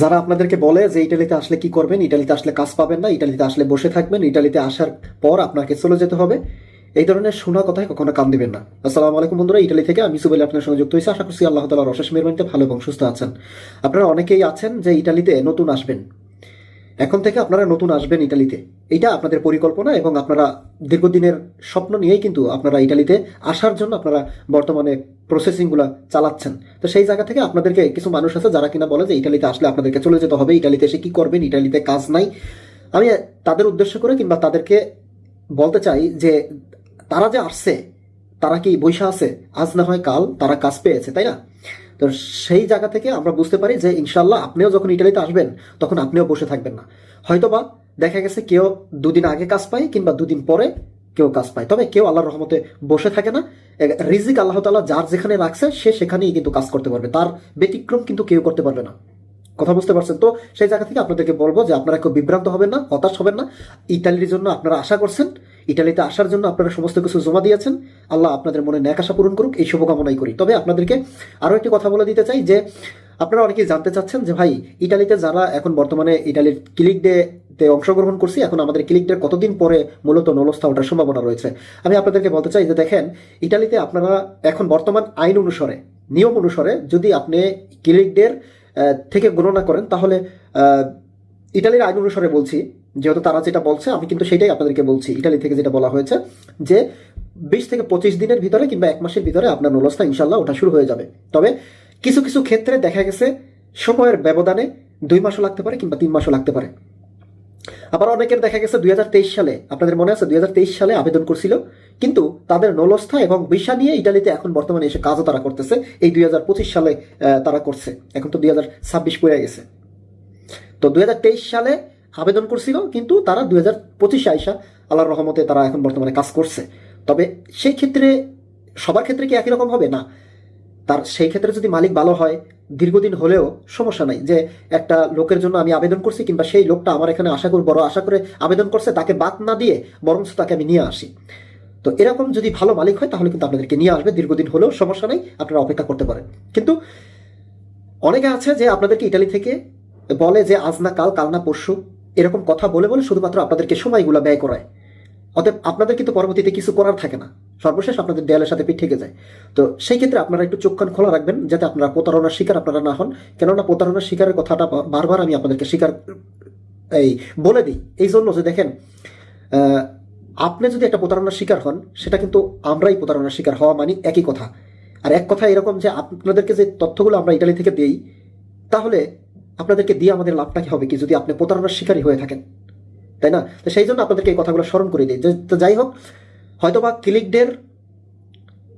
যারা আপনাদেরকে বলে যে ইটালিতে আসলে কি করবেন, ইটালিতে আসলে কাজ পাবেন না, ইটালিতে আসলে বসে থাকবেন, ইটালিতে আসার পর আপনাকে চলে যেতে হবে, এই ধরনের শোনা কথায় কখনো কান দিবেন না। আসসালামু আলাইকুম বন্ধুরা, ইটালি থেকে আমি সুবেল আপনার সঙ্গে যুক্ত হয়েছি। আশা করছি আল্লাহ তালার অশেষ মেহরবানিতে ভালো এবং সুস্থ আছেন। আপনারা অনেকেই আছেন যে ইটালিতে নতুন আসবেন। এখন থেকে আপনারা নতুন আসবেন ইটালিতে। এটা আপনাদের পরিকল্পনা এবং আপনারা দীর্ঘদিনের স্বপ্ন নিয়েই কিন্তু আপনারা ইটালিতে আসার জন্য আপনারা বর্তমানে প্রসেসিংগুলো চালাচ্ছেন। তো সেই জায়গা থেকে আপনাদেরকে কিছু মানুষ আছে যারা কিনা বলে যে ইটালিতে আসলে আপনাদেরকে চলে যেতে হবে, ইটালিতে এসে কি করবেন, ইটালিতে কাজ নাই। আমি তাদের উদ্দেশ্য করে কিংবা তাদেরকে বলতে চাই যে তারা যে আসছে, তারা কি বৈশা আছে? আজ না হয় কাল তারা কাজ পেয়েছে, তাই না? তো সেই জায়গা থেকে আমরা বুঝতে পারি যে ইনশাল্লাহ আপনিও যখন ইটালিতে আসবেন, তখন আপনিও বসে থাকবেন না। হয়তোবা দেখা গেছে কেউ দুদিন আগে কাজ পায় কিংবা দুদিন পরে কেউ কাজ পায়। তবে কেউ আল্লাহর রহমতে বসে থাকে না। রিজিক আল্লাহ তাআলা যার যেখানে রাখছে, সে সেখানেই কিন্তু কাজ করতে পারবে। তার ব্যতিক্রম কিন্তু কেউ করতে পারবে না। কথা বুঝতে পারছেন তো? সেই জায়গা থেকে আপনাদেরকে বলব যে আপনারা কেউ বিভ্রান্ত হবেন না, হতাশ হবেন না। ইটালির জন্য আপনারা আশা করছেন। ইটালিতে আসার জন্য আপনারা সমস্ত কিছু জমা দিয়েছেন। আল্লাহ আপনাদের মনে ন্যাক আশা পূরণ করুক। এই শুভকামনাই করি। তবে আপনাদেরকে আরও একটি কথা বলে দিতে চাই যে আপনারা অনেকেই জানতে চাচ্ছেন যে ভাই, ইটালিতে যারা এখন বর্তমানে ইটালির ক্লিক ডে তে অংশগ্রহণ করছি, এখন আমাদের ক্লিক ডে কতদিন পরে মূলত নলস্থা ওঠার সম্ভাবনা রয়েছে? আমি আপনাদেরকে বলতে চাই যে দেখেন, ইটালিতে আপনারা এখন বর্তমান আইন অনুসারে, নিয়ম অনুসারে যদি আপনি ক্লিক ডের থেকে গণনা করেন, তাহলে ইটালির আইন অনুসারে বলছি, যেহেতু তারা যেটা বলছে, আমি কিন্তু সেটাই আপনাদেরকে বলছি, ইটালি থেকে যেটা বলা হয়েছে, যে বিশ থেকে পঁচিশ দিনের ভিতরে কিংবা এক মাসের ভিতরে আপনার নলস্থা ইনশাল্লাহ ওটা শুরু হয়ে যাবে। তবে কিছু কিছু ক্ষেত্রে দেখা গেছে সময়ের ব্যবধানে দুই মাসও লাগতে পারে কিংবা তিন মাসও লাগতে পারে। আবার অনেকের দেখা গেছে দুই সালে, আপনাদের মনে আছে দুই সালে আবেদন করছিল, কিন্তু তাদের নলস্থা এবং ভিসা নিয়ে ইটালিতে এখন বর্তমানে এসে কাজও তারা করতেছে। এই দুই হাজার পঁচিশ সালে তারা করছে। এখন তো দুই হাজার ছাব্বিশ পড়ে গেছে। তো দুই হাজার তেইশ সালে আবেদন করছিল, কিন্তু তারা দুই হাজার পঁচিশে আইসা আল্লাহর রহমতে তারা এখন বর্তমানে কাজ করছে। তবে সেই ক্ষেত্রে, সবার ক্ষেত্রে কি একই রকম হবে? না। তার সেই ক্ষেত্রে যদি মালিক ভালো হয়, দীর্ঘদিন হলেও সমস্যা নাই যে একটা লোকের জন্য আমি আবেদন করছি কিংবা সেই লোকটা আমার এখানে আশা করি, বড় আশা করে আবেদন করছে, তাকে বাদ না দিয়ে বরঞ্চ তাকে আমি নিয়ে আসি। তো এরকম যদি ভালো মালিক হয়, তাহলে কিন্তু আপনাদেরকে নিয়ে আসবে, দীর্ঘদিন হলেও সমস্যা নেই, আপনারা অপেক্ষা করতে পারেন। কিন্তু অনেকে আছে যে আপনাদেরকে ইটালি থেকে বলে যে, আজ না কাল কাল না পরশু, এরকম কথা বলে বলে শুধুমাত্র আপনাদেরকে সময়গুলো ব্যয় করায়। অতএব আপনাদের কিন্তু পরবর্তীতে কিছু করার থাকে না। সর্বশেষ আপনাদের দেয়ালের সাথে পিঠ থেকে যায়। তো সেই ক্ষেত্রে আপনারা একটু চোখ কান খোলা রাখবেন যাতে আপনারা প্রতারণার শিকার আপনারা না হন। কেননা প্রতারণার শিকারের কথাটা বারবার আমি আপনাদেরকে শিকার, এই বলে দিই। এই জন্য যে দেখেন আপনি যদি একটা প্রতারণার শিকার হন, সেটা কিন্তু আমরাই প্রতারণার শিকার হওয়া মানে একই কথা। আর এক কথা এরকম যে আপনাদেরকে যে তথ্যগুলো আমরা ইটালি থেকে দিই, তাহলে আপনাদেরকে দিয়ে আমাদের লাভটা কি হবে কি যদি আপনি প্রতারণার শিকারই হয়ে থাকেন? তাই না? তো সেই জন্য আপনাদেরকে এই কথাগুলো স্মরণ করে দিই। যে- যাই হোক হয়তোবা ক্লিকডের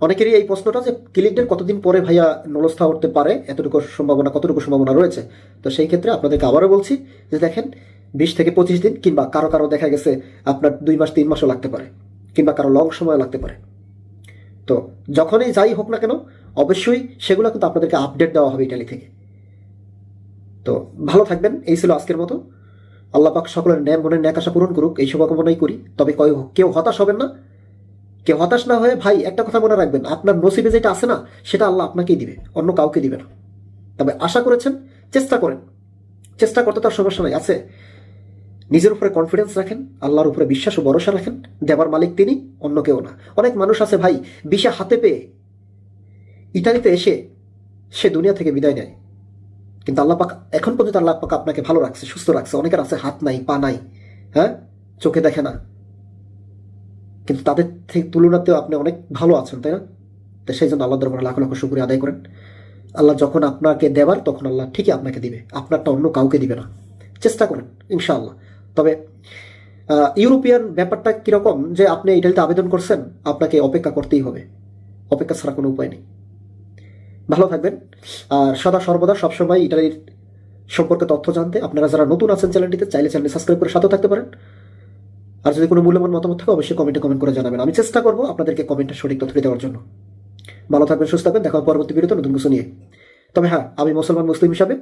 অনেকেরই এই প্রশ্নটা যে ক্লিকডের কতদিন পরে ভাইয়া নলস্থা উঠতে পারে, এতটুকু সম্ভাবনা, কতটুকু সম্ভাবনা রয়েছে? তো সেই ক্ষেত্রে আপনাদেরকে আবারও বলছি যে দেখেন, বিশ থেকে পঁচিশ দিন কিংবা কারও কারও দেখা গেছে আপনার দুই মাস, তিন মাসও লাগতে পারে, কিংবা কারও লং সময় লাগতে পারে। তো যখনই যাই হোক না কেন, অবশ্যই সেগুলো কিন্তু আপনাদেরকে আপডেট দেওয়া হবে ইটালি থেকে। তো ভালো থাকবেন, এই ছিল আজকের মতো। আল্লাহ পাক সকলের ন্যায় মনের ন্যাক আশা পূরণ করুক, এই শুভকামনাই করি। তবে কেউ হতাশ হবেন না। কেউ হতাশ না হয়ে, ভাই, একটা কথা মনে রাখবেন, আপনার নসিবে যেটা আছে না, সেটা আল্লাহ আপনাকেই দিবে, অন্য কাউকে দিবে না। তবে আশা করেছেন, চেষ্টা করেন। চেষ্টা করতে তার সমস্যা নাই, আছে। নিজের উপরে কনফিডেন্স রাখেন, আল্লাহর উপরে বিশ্বাস ও ভরসা রাখেন, দেবার মালিক তিনি, অন্য কেউ না। অনেক মানুষ আছে, ভাই, বিষা হাতে পেয়ে ইটালিতে এসে সে দুনিয়া থেকে বিদায় নেয়। কিন্তু আল্লাহ পাক এখন পর্যন্ত আল্লাহ পাক আপনাকে ভালো রাখছে, সুস্থ রাখছে। অনেকের আছে হাত নাই, পা নাই হ্যাঁ? চোখে দেখে না। কিন্তু তাদের থেকে তুলনাতেও আপনি অনেক ভালো আছেন, তাই না? তো সেই জন্য আল্লাহ দরবারে লাখ লাখ শুক্রিয়া আদায় করেন। আল্লাহ যখন আপনাকে দেবার, তখন আল্লাহ ঠিকই আপনাকে দিবে। আপনারটা অন্য কাউকে দিবে না। চেষ্টা করেন, ইনশাআল্লাহ। তবে ইউরোপিয়ান ব্যাপারটা কীরকম যে আপনি ইটালিতে আবেদন করছেন, আপনাকে অপেক্ষা করতেই হবে। অপেক্ষা ছাড়া কোনো উপায় নেই। ভালো থাকবেন। আর সদা সর্বদা সবসময় ইটালির সম্পর্কে তথ্য জানতে, আপনারা যারা নতুন আছেন চ্যানেলটিতে, চাইলে চ্যানেল সাবস্ক্রাইব করে সাথে থাকতে পারেন। আর যদি কোনো মূল্যবান মতামত থাকে, অবশ্যই কমেন্টে কমেন্ট করে জানাবেন। আমি চেষ্টা করব আপনাদেরকে কমেন্টের সঠিক তথ্য দেওয়ার জন্য। ভালো থাকবেন, সুস্থ থাকবেন। দেখা পরবর্তী ভিডিওতে নতুন কিছু নিয়ে। তবে হ্যাঁ আমি মুসলমান, মুসলিম হিসাবে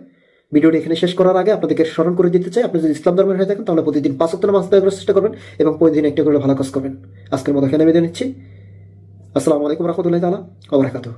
ভিডিওটি এখানে শেষ করার আগে আপনাদেরকে স্মরণ করে দিতে চাই, আপনি যদি ইসলাম ধর্মের হয়ে থাকেন, তাহলে প্রতিদিন পাঁচ সপ্তাহ মাস দেওয়ার চেষ্টা করবেন এবং প্রতিদিন একটা করে ভালো কাজ করবেন। আজকের মতো এখানে বেঁধে নিচ্ছি। আসসালামু আলাইকুম রহমতুল্লাহ তালা আবরাকাতুহ